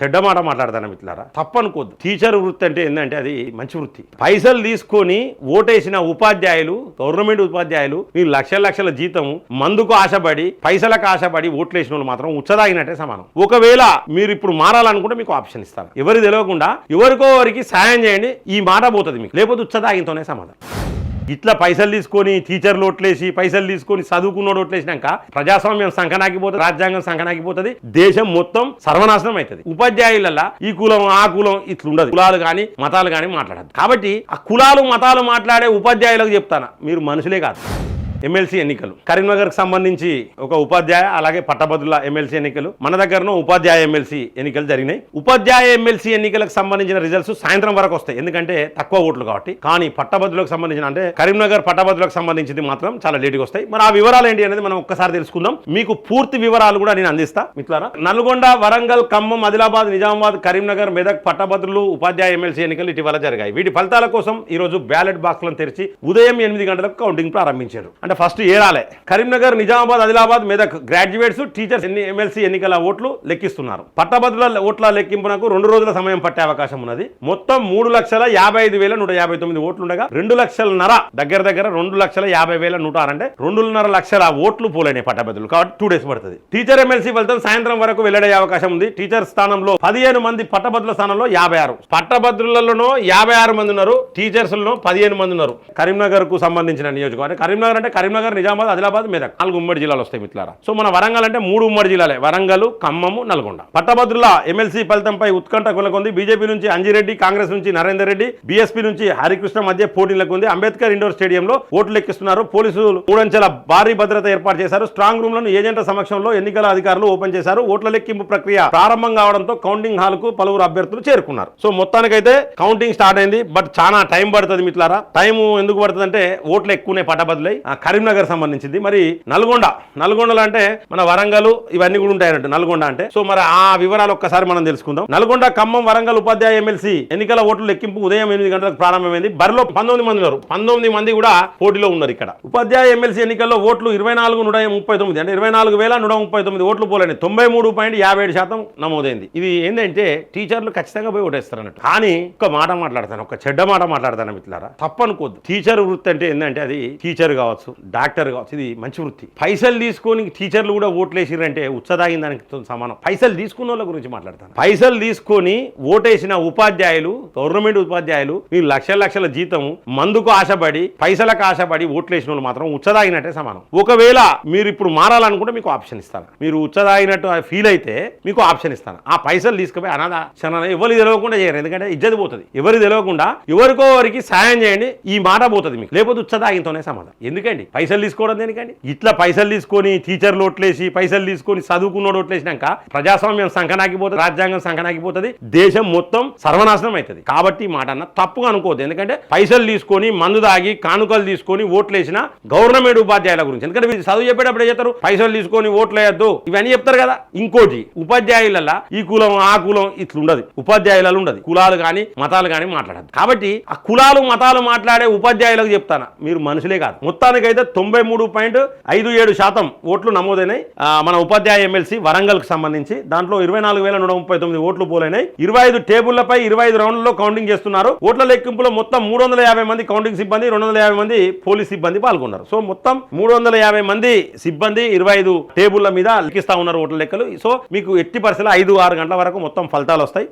చెడ్డ మాట మాట్లాడతాను మిత్రులారా? తప్పనుకోద్దు. టీచర్ వృత్తి అంటే ఏంటంటే అది మంచి వృత్తి. పైసలు తీసుకొని ఓటేసిన ఉపాధ్యాయులు గవర్నమెంట్ ఉపాధ్యాయులు ఈ లక్షల లక్షల జీతం మందుకు ఆశపడి పైసలకు ఆశపడి ఓట్లేసిన వాళ్ళు మాత్రం ఉచ్చదాగినట్టే సమానం. ఒకవేళ మీరు ఇప్పుడు మారాలనుకుంటే మీకు ఆప్షన్ ఇస్తారు. ఎవరు తెలియకుండా ఎవరికో వారికి సాయం చేయండి ఈ మాట పోతుంది మీకు. లేకపోతే ఉచ్చదాగింతోనే సమాధానం. ఇట్లా పైసలు తీసుకొని టీచర్లు ఓట్లేసి పైసలు తీసుకొని చదువుకున్నోడు ఓట్లేసినాక ప్రజాస్వామ్యం సంకనాకిపోతుంది రాజ్యాంగం సంకనాకిపోతుంది దేశం మొత్తం సర్వనాశనం అవుతుంది ఉపాధ్యాయులలో ఈ కులం ఆ కులం ఇట్లుండదు. కులాలు కానీ మతాలు కానీ మాట్లాడదు కాబట్టి ఆ కులాలు మతాలు మాట్లాడే ఉపాధ్యాయులకు చెప్తాను? మీరు మనుషులే కాదు. ఎమ్మెల్సీ ఎన్నికలు. కరీంనగర్కి సంబంధించి ఒక ఉపాధ్యాయ అలాగే పట్టభద్రుల ఎమ్మెల్సీ ఎన్నికలు. మన దగ్గరను ఉపాధ్యాయ ఎమ్మెల్సీ ఎన్నికలు జరిగినాయి. ఉపాధ్యాయ ఎమ్మెల్సీ ఎన్నికలకు సంబంధించిన రిజల్ట్స్ సాయంత్రం వరకు వస్తాయి. ఎందుకంటే తక్కువ ఓట్లు కాబట్టి. కానీ పట్టభద్రులకు సంబంధించిన అంటే కరీంనగర్ పట్టభద్రులకు సంబంధించింది మాత్రం చాలా లేటుగా వస్తాయి. మరి ఆ వివరాలు ఏంటి అనేది మనం ఒక్కసారి తెలుసుకుందాం. మీకు పూర్తి వివరాలు కూడా నేను అందిస్తా. మిత్రులారా నల్గొండ వరంగల్ ఖమ్మం ఆదిలాబాద్ నిజామాబాద్ కరీంనగర్ మెదక్ పట్టభద్రులు ఉపాధ్యాయ ఎమ్మెల్సీ ఎన్నికలు ఇటీవల జరిగాయి. వీటి ఫలితాల కోసం ఈ రోజు బ్యాలెట్ బాక్స్లను తెరిచి ఉదయం ఎనిమిది గంటలకు కౌంటింగ్ ప్రారంభించారు. అంటే ఫస్ట్ ఏరాలే కరీంనగర్ నిజామాబాద్ ఆదిలాబాద్ మెదక్ గ్రాడ్యుయేట్స్ టీచర్స్ ఎన్ని ఎమ్మెల్సీ ఎన్నికల ఓట్లు లెక్కిస్తున్నారు. పట్టభద్రుల ఓట్ల లెక్కింపునకు రెండు రోజుల సమయం పట్టే అవకాశం ఉన్నది. మొత్తం మూడు లక్షల యాభై ఐదు వేల నూట యాభై తొమ్మిది ఓట్లు ఉండగా రెండు లక్షలన్నర దగ్గర దగ్గర రెండు లక్షల యాభై వేల నూట ఆరంటే అంటే రెండున్నర లక్షల ఓట్లు పోలేని పట్టభద్రులు. కాబట్టి టూ డేస్ పడుతుంది. టీచర్ ఎమ్మెల్సీ ఫలితం సాయంత్రం వరకు వెల్లడే అవకాశం ఉంది. టీచర్ స్థానంలో పదిహేను మంది పట్టభద్రుల స్థానంలో యాభై ఆరు. పట్టభద్రులలోనో యాభై ఆరు మంది ఉన్నారు. టీచర్స్లలో పదిహేను మంది ఉన్నారు. కరీంనగర్కు సంబంధించిన నియోజకవర్గం. కరీంనగర్ అంటే కరీంనగర్ నిజామాబాద్ ఆదిలాబాద్ మెదక్ నాలుగు ఉమ్మడి జిల్లాలు వస్తాయి మిత్రులారా. సో మన వరంగల్ అంటే మూడు ఉమ్మడి జిల్లాలే. వరంగల్ ఖమ్మము నల్గొండ. పట్టభద్రుల ఎమ్మెల్సీ ఫలితంపై ఉత్కంఠ కొనకొంది బీజేపీ నుంచి అంజిరెడ్డి కాంగ్రెస్ నుంచి నరేందర్ రెడ్డి బీఎస్పీ నుంచి హరికృష్ణ మధ్య పోటీలకు ఉంది అంబేద్కర్ ఇండోర్ స్టేడియంలో ఓట్లు లెక్కిస్తున్నారు. పోలీసులు మూడంచెల భారీ భద్రత ఏర్పాటు చేశారు. స్ట్రాంగ్ రూమ్లను ఏజెంట్ల సమక్షంలో ఎన్నికల అధికారులు ఓపెన్ చేశారు. ఓట్ల లెక్కింపు ప్రక్రియ ప్రారంభం కావడంతో కౌంటింగ్ హాల్కు పలువురు అభ్యర్థులు చేరుకున్నారు. సో మొత్తానికైతే కౌంటింగ్ స్టార్ట్ అయింది బట్ చాలా టైం పడుతుంది మిత్రులారా. టైం ఎందుకు పడుతుంది అంటే ఓట్లు ఎక్కువనే పట్టబదులై కరీంనగర్ సంబంధించింది. మరి నల్గొండ నల్గొండలో అంటే మన వరంగల్ ఇవన్నీ కూడా ఉంటాయన్నట్టు నల్గొండ అంటే. సో మరి ఆ వివరాలు ఒక్కసారి మనం తెలుసుకుందాం. నల్గొండ ఖమ్మం వరంగల్ ఉపాధ్యాయ ఎమ్మెల్సీ ఎన్నికల ఓట్ల లెక్కింపు ఉదయం ఎనిమిది గంటలకు ప్రారంభమైంది. బరిలో పంతొమ్మిది మంది ఉన్నారు. పంతొమ్మిది మంది కూడా పోటీలో ఉన్నారు ఇక్కడ. ఉపాధ్యాయ ఎమ్మెల్సీ ఎన్నికల్లో ఓట్లు ఇరవై నాలుగు నూట ముప్పై తొమ్మిది అంటే ఇరవై నాలుగు వేల నూట ముప్పై తొమ్మిది ఓట్లు పోలేని తొంభై మూడు పాయింట్ యాభై ఏడు శాతం నమోదైంది. ఇది ఏంటంటే టీచర్లు ఖచ్చితంగా పోయి ఓటేస్తారు అన్నట్టు కానీ ఒక మాట మాట్లాడతాను ఒక చెడ్డ మాట మాట్లాడతాను మిత్రులారా. తప్పనుకోద్దు. టీచర్ వృత్తి అంటే ఏంటంటే అది టీచర్ కావచ్చు డాక్టర్ కావచ్చు ఇది మంచి వృత్తి. పైసలు తీసుకొని టీచర్లు కూడా ఓట్లేసిరంటే ఉచ్చదాగిన దానికి సమానం. పైసలు తీసుకున్న వాళ్ళ గురించి మాట్లాడతాను. పైసలు తీసుకొని ఓటేసిన ఉపాధ్యాయులు గవర్నమెంట్ ఉపాధ్యాయులు ఈ లక్షల లక్షల జీతం మందుకు ఆశపడి పైసలకు ఆశపడి ఓట్లేసిన వాళ్ళు మాత్రం ఉచ్చదాగినట్టే సమానం. ఒకవేళ మీరు ఇప్పుడు మారాలనుకుంటే మీకు ఆప్షన్ ఇస్తాను. మీరు ఉచ్చదాగినట్టు ఫీల్ అయితే మీకు ఆప్షన్ ఇస్తాను. ఆ పైసలు తీసుకుపోయి అనాథ క్షణ ఎవరు తెలియకుండా చేయరు ఎందుకంటే ఇజ్జతి పోతుంది. ఎవరు తెలియకుండా ఎవరికో వారికి సాయం చేయండి ఈ మాట పోతుంది మీకు. లేకపోతే ఉచ్చదాగింతోనే సమాధానం ఎందుకండి? పైసలు తీసుకోవడం దేనికండి? ఇట్లా పైసలు తీసుకొని టీచర్లు ఓట్లేసి పైసలు తీసుకొని చదువుకున్నోడు ఓట్లేసినాక ప్రజాస్వామ్యం సంకనాకిపోతుంది రాజ్యాంగం సంకనాకిపోతుంది దేశం మొత్తం సర్వనాశనం అవుతుంది కాబట్టి మాట అన్న తప్పుగా అనుకోవద్దు. ఎందుకంటే పైసలు తీసుకొని మందు దాగి కానుకలు తీసుకొని ఓట్లేసిన గవర్నమెంట్ ఉపాధ్యాయుల గురించి. ఎందుకంటే వీళ్ళు చదువు చెప్పేటప్పుడు ఏం చెప్తారు పైసలు తీసుకొని ఓట్లేయద్దు. ఇవన్నీ చెప్తారు కదా. ఇంకోటి ఉపాధ్యాయులలో ఈ కులం ఆ కులం ఇట్లుండదు. ఉపాధ్యాయులలో ఉండదు. కులాలు కానీ మతాలు కానీ మాట్లాడదు కాబట్టి ఆ కులాలు మతాలు మాట్లాడే ఉపాధ్యాయులకు చెప్తాను? మీరు మనుషులే కాదు. మొత్తానికి అయితే తొంభై మూడు పాయింట్ ఐదు ఏడు శాతం ఓట్లు నమోదైనాయి. మన ఉపాధ్యాయ ఎమ్మెల్సీ వరంగల్కు సంబంధించి. దాంట్లో ఇరవై నాలుగు వేల నూట ముప్పై తొమ్మిది ఓట్లు పోలైనాయి. ఇరవై ఐదు టేబుళ్ళపై ఇరవై ఐదు రౌండ్లలో కౌంటింగ్ చేస్తున్నారు. ఓట్ల లెక్కింపులో మొత్తం మూడు వందల యాభై మంది కౌంటింగ్ సిబ్బంది రెండు వందల యాభై మంది పోలీస్ సిబ్బంది పాల్గొన్నారు. సో మొత్తం మూడు వందల యాభై మంది సిబ్బంది ఇరవై ఐదు టేబుల్ల మీద లెక్కిస్తా ఉన్నారు ఓట్ల లెక్కలు. సో మీకు ఎట్టి పరిస్థితుల్లో ఐదు ఆరు గంటల వరకు మొత్తం ఫలితాలు వస్తాయి.